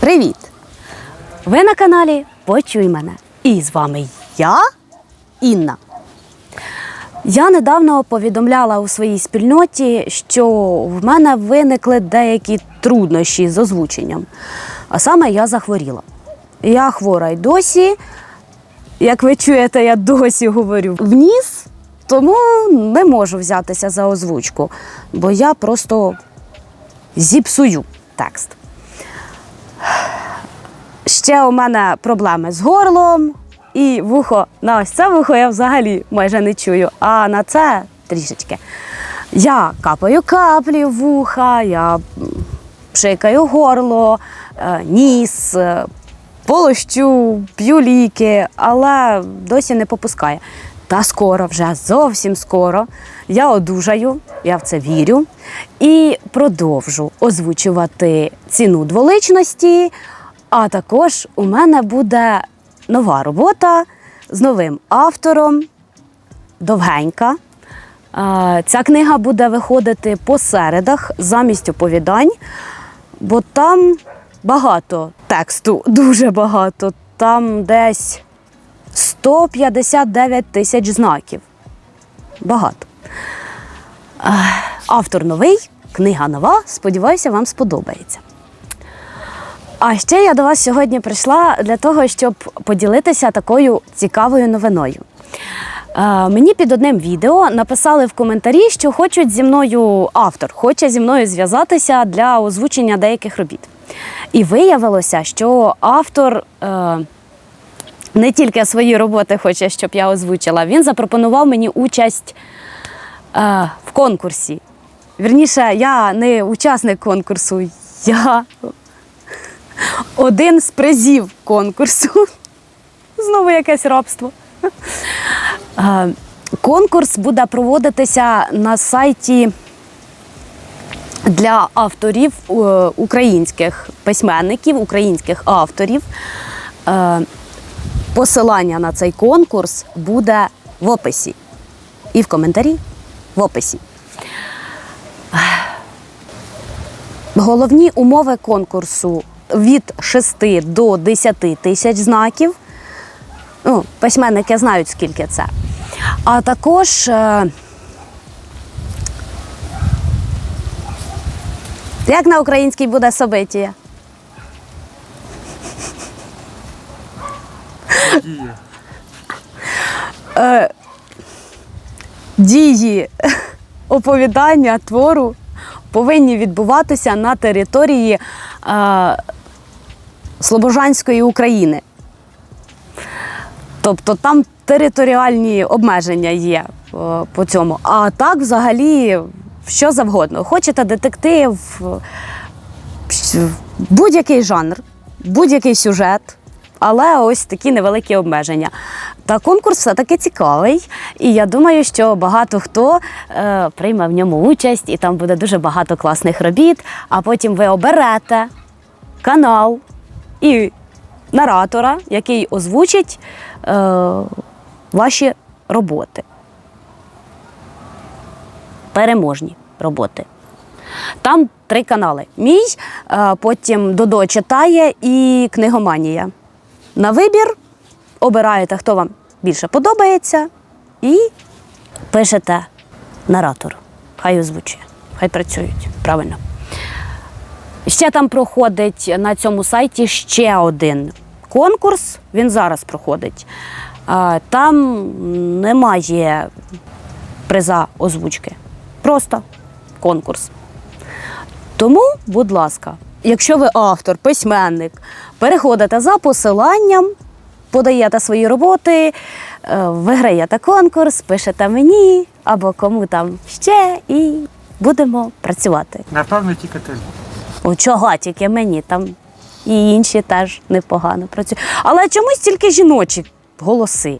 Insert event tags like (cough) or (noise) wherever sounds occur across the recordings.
Привіт! Ви на каналі Почуй мене. І з вами я, Інна. Я недавно повідомляла у своїй спільноті, що в мене виникли деякі труднощі з озвученням. А саме я захворіла. Я хвора й досі. Як ви чуєте, я досі говорю в ніс, тому не можу взятися за озвучку, бо я просто зіпсую текст. Ще у мене проблеми з горлом і вухо. На ось це вухо я взагалі майже не чую, а на це трішечки. Я капаю каплі в вуха, я пшикаю горло, е, ніс, е, полощу, п'ю ліки, але досі не попускає. Та скоро, вже зовсім скоро. Я одужаю, я в це вірю. І продовжу озвучувати ціну дволичності. А також у мене буде нова робота з новим автором, довгенька. Ця книга буде виходити по середах замість оповідань, бо там багато тексту, (laughs) дуже багато. Там десь 159 тисяч знаків. Багато. Автор новий, книга нова. Сподіваюся, вам сподобається. А ще я до вас сьогодні прийшла для того, щоб поділитися такою цікавою новиною. Е, Мені під одним відео написали в коментарі, що хочуть зі мною автор, хоче зі мною зв'язатися для озвучення деяких робіт. І виявилося, що автор е, не тільки свої роботи хоче, щоб я озвучила, він запропонував мені участь е, в конкурсі. Вірніше, я не учасник конкурсу, я один з призів конкурсу. (laughs) Знову якесь рабство. Е, Конкурс буде проводитися на сайті для авторів е, українських письменників, українських авторів. Е, Посилання на цей конкурс буде в описі. І в коментарі в описі. Головні умови конкурсу від 6 до 10 тисяч знаків. Ну, письменники знають, скільки це. А також е, як на українській буде собитія? Дія. дії оповідання твору повинні відбуватися на території е, Слобожанської України. Тобто там територіальні обмеження є е, по цьому. А так, взагалі, що завгодно. Хочете детектив, е, будь-який жанр, будь-який сюжет. Але ось такі невеликі обмеження. Та конкурс все-таки цікавий, і я думаю, що багато хто е, прийме в ньому участь, і там буде дуже багато класних робіт. А потім ви оберете канал і наратора, який озвучить е, ваші роботи. Переможні роботи. Там три канали: мій, е, потім Додо читає і книгоманія. На вибір обираєте, хто вам більше подобається, і пишете наратор. Хай озвучує, хай працюють правильно. Ще там проходить на цьому сайті ще один конкурс. Він зараз проходить. Там немає приза озвучки. Просто конкурс. Тому, будь ласка, якщо ви автор, письменник, переходите за посиланням, подаєте свої роботи, е, виграєте конкурс, пишете мені або кому там ще, і будемо працювати. Напевно, тільки ти. О, чого тільки мені там і інші теж непогано працюють. Але чомусь тільки жіночі голоси.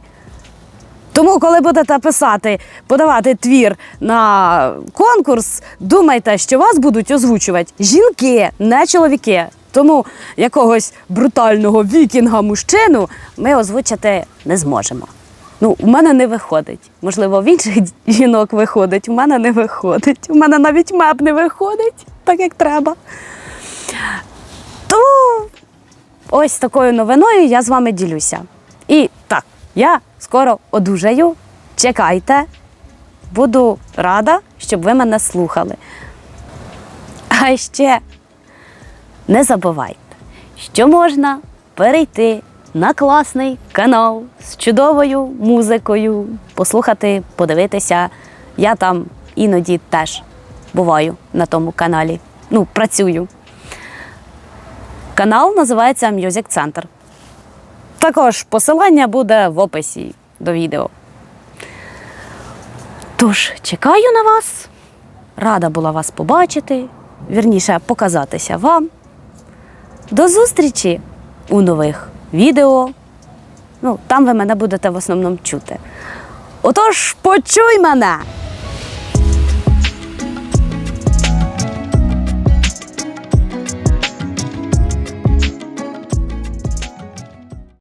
Тому, коли будете писати, подавати твір на конкурс, думайте, що вас будуть озвучувати жінки, не чоловіки. Тому якогось брутального вікінга мужчину ми озвучити не зможемо. Ну, у мене не виходить. Можливо, в інших (laughs) жінок виходить, у мене не виходить. У мене навіть меп не виходить, так як треба. Тому ось такою новиною я з вами ділюся. І так, я скоро одужаю. Чекайте. Буду рада, щоб ви мене слухали. А ще не забувайте, що можна перейти на класний канал з чудовою музикою, послухати, подивитися. Я там іноді теж буваю на тому каналі. Ну, працюю. Канал називається Music Center. Також посилання буде в описі до відео. Тож, чекаю на вас. Рада була вас побачити, вірніше, показатися вам. До зустрічі у нових відео. Ну, там ви мене будете в основному чути. Отож, почуй мене!